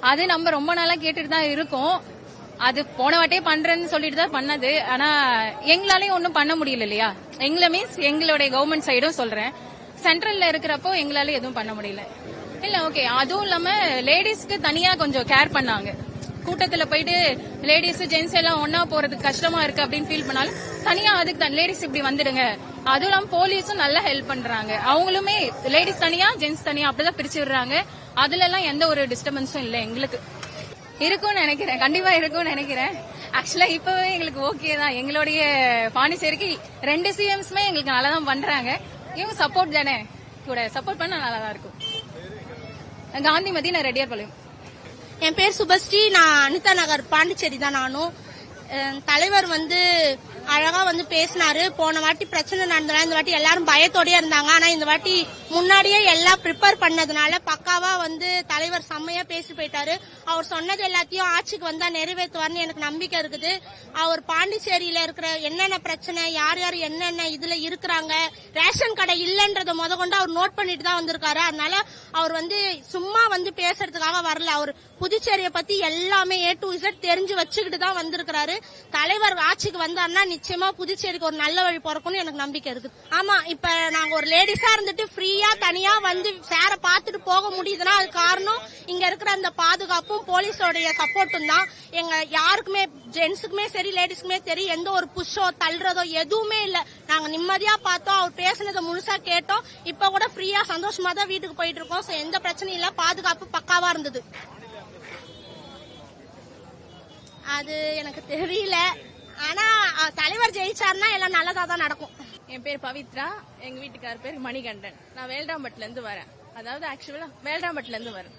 அது நம்ம ரொம்ப நாளா கேட்டுட்டு தான் இருக்கோம். அது போன வாட்டே பண்றேன்னு சொல்லிட்டு தான் பண்ணது. ஆனா எங்களாலையும் ஒன்றும் பண்ண முடியல இல்லையா? எங்களை மீன்ஸ் எங்களுடைய கவர்மெண்ட் சைடும் சொல்றேன். சென்ட்ரல்ல இருக்கிறப்போ எங்களால எதுவும் பண்ண முடியல. இல்ல ஓகே அதுவும் இல்லாம லேடிஸ்க்கு தனியா கொஞ்சம் கேர் பண்ணாங்க. கூட்டத்துல போயிட்டு லேடிஸ் ஜென்ஸ் எல்லாம் ஒன்னா போறதுக்கு கஷ்டமா இருக்கு அப்படின்னு ஃபீல் பண்ணாலும் தனியா அதுக்கு லேடிஸ் இப்படி வந்துடுங்க. அதுவும் இல்லாம போலீஸும் நல்லா ஹெல்ப் பண்றாங்க. அவங்களுமே லேடிஸ் தனியா ஜென்ஸ் தனியா அப்படிதான் பிரிச்சு விடுறாங்க அதுல எல்லாம் எந்த ஒரு டிஸ்டர்பன்ஸும் இல்ல எங்களுக்கு. இருக்கும்னு நினைக்கிறேன். கண்டிப்பா இருக்கும்னு நினைக்கிறேன். ஆக்சுவலா இப்பவே எங்களுக்கு ஓகே தான். எங்களுடைய பாண்டிச்சேரிக்கு ரெண்டு சிஎம்ஸ்மே எங்களுக்கு நல்லா தான் பண்றாங்க. இவங்க சப்போர்ட் தானே? கூட சப்போர்ட் பண்ணா நல்லா தான் இருக்கும். காந்திமதி நான் ரெடியார் பாளையம் என் பேர் சுபஸ்ரீ. நான் அனிதா நகர் பாண்டிச்சேரி தான் நானும். தலைவர் வந்து அழகா வந்து பேசினாரு. போன வாட்டி பிரச்சனை நடந்தனால இந்த வாட்டி எல்லாரும் பயத்தோடயே இருந்தாங்க. ஆனா இந்த வாட்டி முன்னாடியே எல்லாம் ப்ரிப்பேர் பண்ணதுனால பக்காவா வந்து தலைவர் செம்மையா பேசி போயிட்டாரு. அவர் சொன்னது எல்லாத்தையும் ஆட்சிக்கு வந்தா நிறைவேற்றுவார்னு எனக்கு நம்பிக்கை இருக்குது. அவர் பாண்டிச்சேரியில இருக்கிற என்னென்ன பிரச்சனை யார் யார் என்னென்ன இதுல இருக்கிறாங்க ரேஷன் கடை இல்லைன்றத முத கொண்டு அவர் நோட் பண்ணிட்டு தான் வந்திருக்காரு. அதனால அவர் வந்து சும்மா வந்து பேசுறதுக்காக வரல. அவர் புதுச்சேரியை பத்தி எல்லாமே ஏ டு இசட் தெரிஞ்சு வச்சுக்கிட்டு தான் வந்திருக்கிறாரு. தலைவர் ஆட்சிக்கு வந்தார்னா நிச்சயமா புதுச்சேரிக்கு ஒரு நல்ல வழி பிறக்கும்னு எனக்கு நம்பிக்கை இருக்கு. ஆமா இப்ப நாங்க ஒரு லேடிஸா இருந்துட்டு ஃப்ரீயா தனியா வந்து சேர பார்த்துட்டு போக முடியுதுன்னா அது காரணம் இங்க இருக்கிற அந்த பாதுகாப்பும் போலீஸோடைய சப்போர்ட்டும் தான். எங்க யாருக்குமே ஜென்ஸுக்குமே சரி லேடிஸ்க்குமே சரி எந்த ஒரு புஷ்ஷோ தள்ளுறதோ எதுவுமே இல்ல. நாங்க நிம்மதியா பார்த்தோம் அவர் பேசுனதை முழுசா கேட்டோம். இப்ப கூட ஃப்ரீயா சந்தோஷமா தான் வீட்டுக்கு போயிட்டு இருக்கோம். So எந்த பிரச்சனையும் இல்ல. பாதுகாப்பு பக்காவா இருந்தது. அது எனக்கு தெரியல. ஆனா தலைவர் ஜெயிச்சாருன்னா எல்லாம் நல்லதா தான் நடக்கும். என் பேர் பவித்ரா எங்க வீட்டுக்கார் பேர் மணிகண்டன். நான் வேல்டாம்பட்டுல இருந்து வரேன். அதாவது ஆக்சுவலா வேல்டாம்பட்டுல இருந்து வரேன்.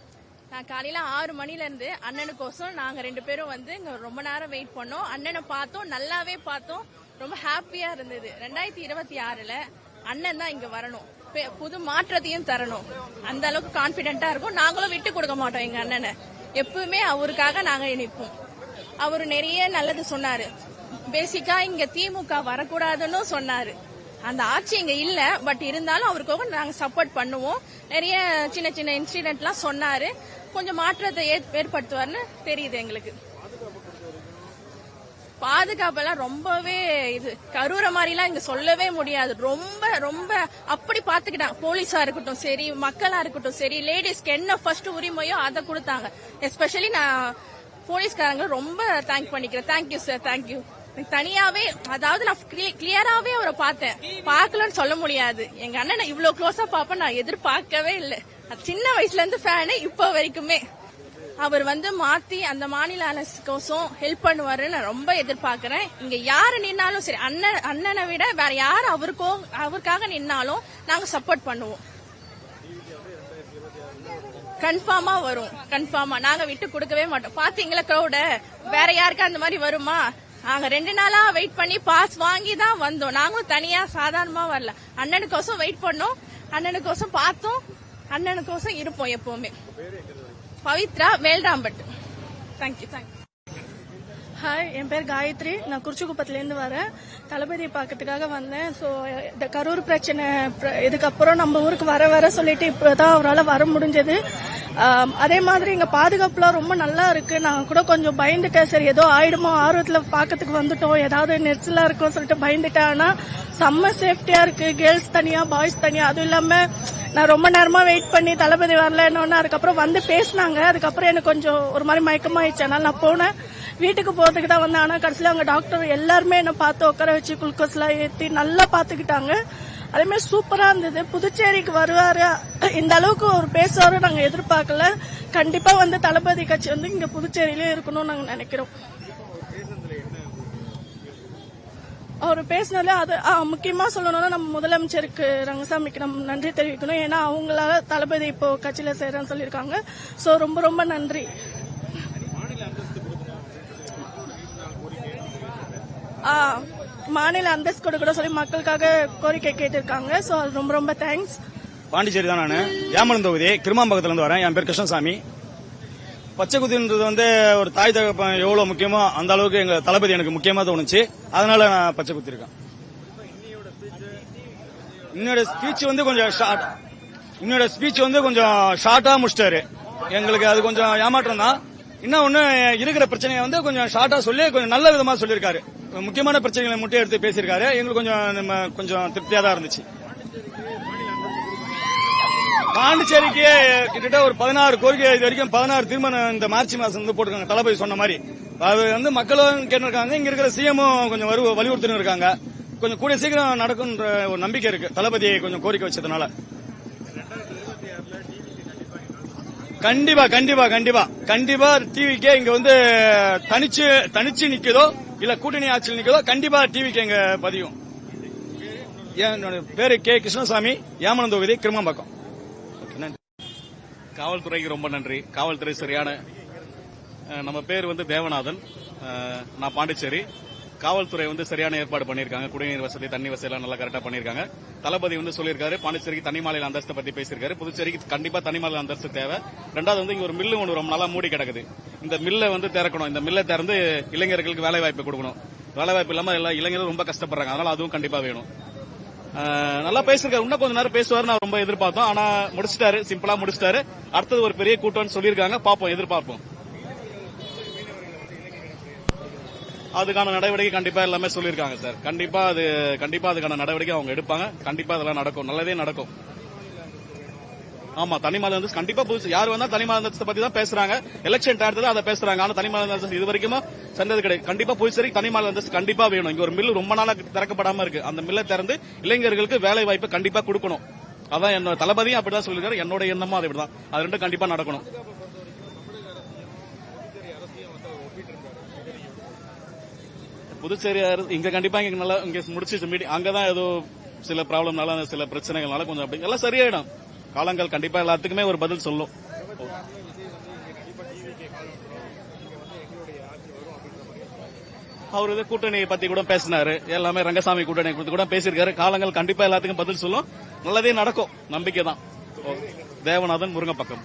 நான் காலையில ஆறு மணில இருந்து அண்ணனுக்கோசம் நாங்க ரெண்டு பேரும் வந்து இங்க ரொம்ப நேரம் வெயிட் பண்ணோம். அண்ணனை பார்த்தோம் நல்லாவே பார்த்தோம். ரொம்ப ஹாப்பியா இருந்தது. ரெண்டாயிரத்தி இருபத்தி ஆறுல அண்ணன் தான் இங்க வரணும். புது மாற்றத்தையும் தரணும். அந்த அளவுக்கு கான்பிடென்டா இருக்கும். நாங்களும் விட்டு கொடுக்க மாட்டோம் எங்க அண்ணனை. எப்பவுமே அவருக்காக நாங்க நிற்போம் அவரு நிறைய நல்லது சொன்னாரு. பேசிக்கா இங்க திமுக வரக்கூடாதுன்னு சொன்னாரு. அந்த ஆட்சி இங்க இல்ல பட் இருந்தாலும் அவருக்கு நாங்க சப்போர்ட் பண்ணுவோம். நிறைய சின்ன சின்ன இன்சிடென்ட்லாம் சொன்னாரு. கொஞ்சம் மாற்றத்தை ஏற்- ஏற்படுத்துவார்னு தெரியுது எங்களுக்கு. பாதுகாப்பெல்லாம் ரொம்பவே இது கரூர மாதிரிலாம் இங்க சொல்லவே முடியாது. ரொம்ப ரொம்ப அப்படி பாத்துக்கிட்டாங்க போலீஸா இருக்கட்டும் சரி மக்களா இருக்கட்டும் சரி லேடிஸ்க்கு என்ன ஃபர்ஸ்ட் உரிமையோ அதை கொடுத்தாங்க. எஸ்பெஷலி நான் போலீஸ்காரங்க ரொம்ப தேங்க் பண்ணிக்கிறேன். தேங்க்யூ சார் தேங்க்யூ தனியாவே அதாவது நான் கிளியராவே அவரை பார்த்தேன். பார்க்கலன்னு சொல்ல முடியாது. எங்க அண்ணனை இவ்வளவு க்ளோஸா பாப்பேன் நான் எதிர்பார்க்கவே இல்லை. சின்ன வயசுல இருந்து ஃபேனு இப்போ வரைக்குமே. அவர் வந்து மாத்தி அந்த மாநில அரசுக்கோசம் ஹெல்ப் பண்ணுவாருன்னு நான் ரொம்ப எதிர்பார்க்கிறேன். இங்க யாரு நின்னாலும் சரி அண்ணன் அண்ணனை விட வேற யார் அவருக்கோ அவருக்காக நின்னாலும் நாங்க சப்போர்ட் பண்ணுவோம். கன்ஃபார்மா வரும். கன்ஃபார்மா நாங்க விட்டு கொடுக்கவே மாட்டோம். பாத்தீங்களா க்ரௌட வேற யாருக்கா அந்த மாதிரி வருமா? நாங்க ரெண்டு நாளா வெயிட் பண்ணி பாஸ் வாங்கி தான் வந்தோம். நாங்களும் தனியா சாதாரணமா வரல. அண்ணனுக்கோசம் வெயிட் பண்ணோம். அண்ணனுக்கோசம் பார்த்தோம். அண்ணனுக்கோசம் இருப்போம் எப்பவுமே. Pavithra Veldampattu. Thank you thank you hi என் பேர் காயத்ரி. நான் குறிச்சிக்குப்பத்துலேருந்து வரேன். தளபதி பார்க்கறதுக்காக வந்தேன். ஸோ இந்த கரூர் பிரச்சனை இதுக்கப்புறம் நம்ம ஊருக்கு வர வர சொல்லிட்டு இப்போ தான் அவரால் வர முடிஞ்சது. அதே மாதிரி இங்கே பாதுகாப்புலாம் ரொம்ப நல்லா இருக்கு. நான் கூட கொஞ்சம் பயந்துட்டேன். சரி ஏதோ ஆயிடுமோ ஆர்வத்தில் பார்க்கறதுக்கு வந்துட்டோம். ஏதாவது நெரிசலாக இருக்கும் சொல்லிட்டு பயந்துட்டேன். ஆனால் செம்ம சேஃப்டியாக இருக்கு. கேர்ள்ஸ் தனியாக பாய்ஸ் தனியாக அதுவும் இல்லாமல் நான் ரொம்ப நேரமா வெயிட் பண்ணி தளபதி வரலன்னு அதுக்கப்புறம் வந்து பேசினாங்க. அதுக்கப்புறம் எனக்கு கொஞ்சம் ஒரு மாதிரி மயக்கமாயிடுச்சு. அதனால நான் போனேன். வீட்டுக்கு போறதுக்கு தான் வந்தேன். ஆனா கடைசியில் அவங்க டாக்டர் எல்லாருமே என்ன பார்த்து உட்கார வச்சு குளுக்கோஸ் எல்லாம் ஏத்தி நல்லா பாத்துக்கிட்டாங்க அதேமாதிரி சூப்பராக சூப்பரா இருந்தது. புதுச்சேரிக்கு வருவாரு. இந்த அளவுக்கு ஒரு பேசுவாரு நாங்க எதிர்பார்க்கல. கண்டிப்பா வந்து தளபதி கட்சி வந்து இங்க புதுச்சேரியிலே இருக்கணும்னு நாங்க நினைக்கிறோம். அவர் பேசினதுல அது முக்கியமா சொல்லணும்னா நம்ம முதலமைச்சருக்கு ரங்கசாமிக்கு நம்ம நன்றி தெரிவிக்கணும். ஏன்னா அவங்களால தளபதி இப்போ கட்சியில சேரன்னு சொல்லியிருக்காங்க. சோ ரொம்ப ரொம்ப நன்றி. மாநில அந்தஸ்து கொடுக்க சொல்லி மக்களுக்காக கோரிக்கை கேட்டிருக்காங்க. சோ அது ரொம்ப ரொம்ப தேங்க்ஸ் பாண்டிச்சேரி தான் நான். ஏமலம் தொகுதி கிருமாம்பக்கத்துல இருந்து வரேன். என் பேர் கிருஷ்ணசாமி. பச்சை குதின்றது வந்து ஒரு தாய் தகப்பன் எவ்வளவு முக்கியமோ அந்த அளவுக்கு எங்க தளபதி எனக்கு முக்கியமா தோணுச்சு. அதனால நான் பச்சை குத்தி இருக்கேன் இன்னோட ஸ்பீச் வந்து கொஞ்சம் ஷார்ட் இன்னோட ஸ்பீச் வந்து கொஞ்சம் ஷார்ட்டா முடிச்சிட்டாரு. எங்களுக்கு அது கொஞ்சம் ஏமாற்றம் தான். இன்னும் ஒன்று இருக்கிற பிரச்சனையை வந்து கொஞ்சம் ஷார்ட்டா சொல்லி கொஞ்சம் நல்ல விதமா சொல்லியிருக்காரு. முக்கியமான பிரச்சனைகளை மட்டும் எடுத்து பேசியிருக்காரு. எங்களுக்கு கொஞ்சம் நம்ம கொஞ்சம் திருப்தியா தான் இருந்துச்சு. பாண்டிச்சேரிக்கு கிட்டத்தட்ட ஒரு பதினாறு கோரிக்கை இது வரைக்கும் பதினாறு தீர்மானம் இந்த மார்ச் மாசம் வந்து போட்டிருக்காங்க. தளபதி சொன்ன மாதிரி. அது வந்து மக்களும் கேட்டிருக்காங்க. இங்க இருக்கிற சிஎமும் கொஞ்சம் வரு- வலியுறுத்தினு இருக்காங்க. கொஞ்சம் கூடிய சீக்கிரம் நடக்கும்ன்ற ஒரு நம்பிக்கை இருக்கு. தளபதியை கொஞ்சம் கோரிக்கை வச்சதுனால. கண்டிப்பா கண்டிப்பா கண்டிப்பா. கண்டிப்பா டிவிக்கே இங்க வந்து தனிச்சு தனிச்சு நிக்குதோ இல்ல கூட்டணி ஆட்சியில் நிக்குதோ கண்டிப்பா டிவிக்கு எங்க பதியும். என்னோட பேரு கே. கிருஷ்ணசாமி ஏமனம் தொகுதி கிருமம்பாக்கம். ஓகே, காவல்துறைக்கு ரொம்ப நன்றி. காவல்துறை சரியான நம்ம பேர் வந்து தேவநாதன் நான் பாண்டிச்சேரி. காவல்துறை வந்து சரியான ஏற்பாடு பண்ணியிருக்காங்க. குடிநீர் வசதி தண்ணி வசதி எல்லாம் நல்லா கரெக்டா பண்ணியிருக்காங்க. தளபதி வந்து சொல்லியிருக்காரு பாண்டிச்சேரிக்கு தனி மாநில அந்தஸ்தை பத்தி பேசியிருக்காரு. புதுச்சேரிக்கு கண்டிப்பா தனி மாநில அந்தஸ்து தேவை. ரெண்டாவது வந்து இங்க ஒரு மில்லு ஒன்று ரொம்ப நாளா மூடி கிடக்குது. இந்த மில்லை வந்து திறக்கணும். இந்த மில்லை திறந்து இளைஞர்களுக்கு வேலை வாய்ப்பு கொடுக்கணும். வேலை வாய்ப்பு இல்லாம எல்லா இளைஞரும் ரொம்ப கஷ்டப்படுறாங்க. அதனால அதுவும் கண்டிப்பா வேணும். நல்லா பேசிருக்காரு இன்னும் கொஞ்ச நேரம் பேசுவார் நான் ரொம்ப எதிர்பார்த்தோம். ஆனா முடிச்சிட்டாரு. சிம்பிளா முடிச்சிட்டாரு. அடுத்தது ஒரு பெரிய கூட்டம்னு சொல்லியிருக்காங்க. பாப்போம் எதிர்பார்ப்போம். அதுக்கான நடவடிக்கை கண்டிப்பா எல்லாமே சொல்லியிருக்காங்க சார். கண்டிப்பா அது கண்டிப்பா அதுக்கான நடவடிக்கை அவங்க எடுப்பாங்க. கண்டிப்பா அதெல்லாம் நடக்கும். நல்லதே நடக்கும். ஆமா தனி மாநில அந்தஸ்து கண்டிப்பா புதுசு. யார் வந்தா தனி மாநில பத்தி தான் பேசுறாங்க. எலெக்ஷன் டயத்துல அதை பேசுறாங்க. ஆனா தனி மாநில அந்தஸ்து இது வரைக்கும் சென்றது கிடையாது. கண்டிப்பா புதுச்சேரிக்கு தனி மாநில அந்தஸ்து கண்டிப்பா வேணும். இங்க ஒரு மில்லு ரொம்ப நாளா திறக்கப்படாம இருக்கு. அந்த மில்லை திறந்து இளைஞர்களுக்கு வேலை வாய்ப்பு கண்டிப்பா கொடுக்கணும். அதான் என்னோட தளபதியும் அப்படிதான் சொல்லிருக்காரு என்னோட எண்ணமும் அது இப்படிதான் அது ரெண்டும் கண்டிப்பா நடக்கணும். புதுச்சேரி இங்க கண்டிப்பா இங்க நல்லா இங்க முடிச்சு மீட்டிங் அங்கதான் ஏதோ சில ப்ராப்ளம்னால சில பிரச்சனைகள்னால கொஞ்சம் அப்படி எல்லாம் சரியாயிடும். காலங்கள் கண்டிப்பா எல்லாத்துக்குமே ஒரு பதில் சொல்லும். அவர் இது கூட்டணியை பத்தி கூட பேசினாரு. எல்லாமே ரங்கசாமி கூட்டணி குறித்து கூட பேசியிருக்காரு. காலங்கள் கண்டிப்பா எல்லாத்துக்கும் பதில் சொல்லும். நல்லதே நடக்கும். நம்பிக்கை தான் தேவநாதன் முருங்கப்பக்கம்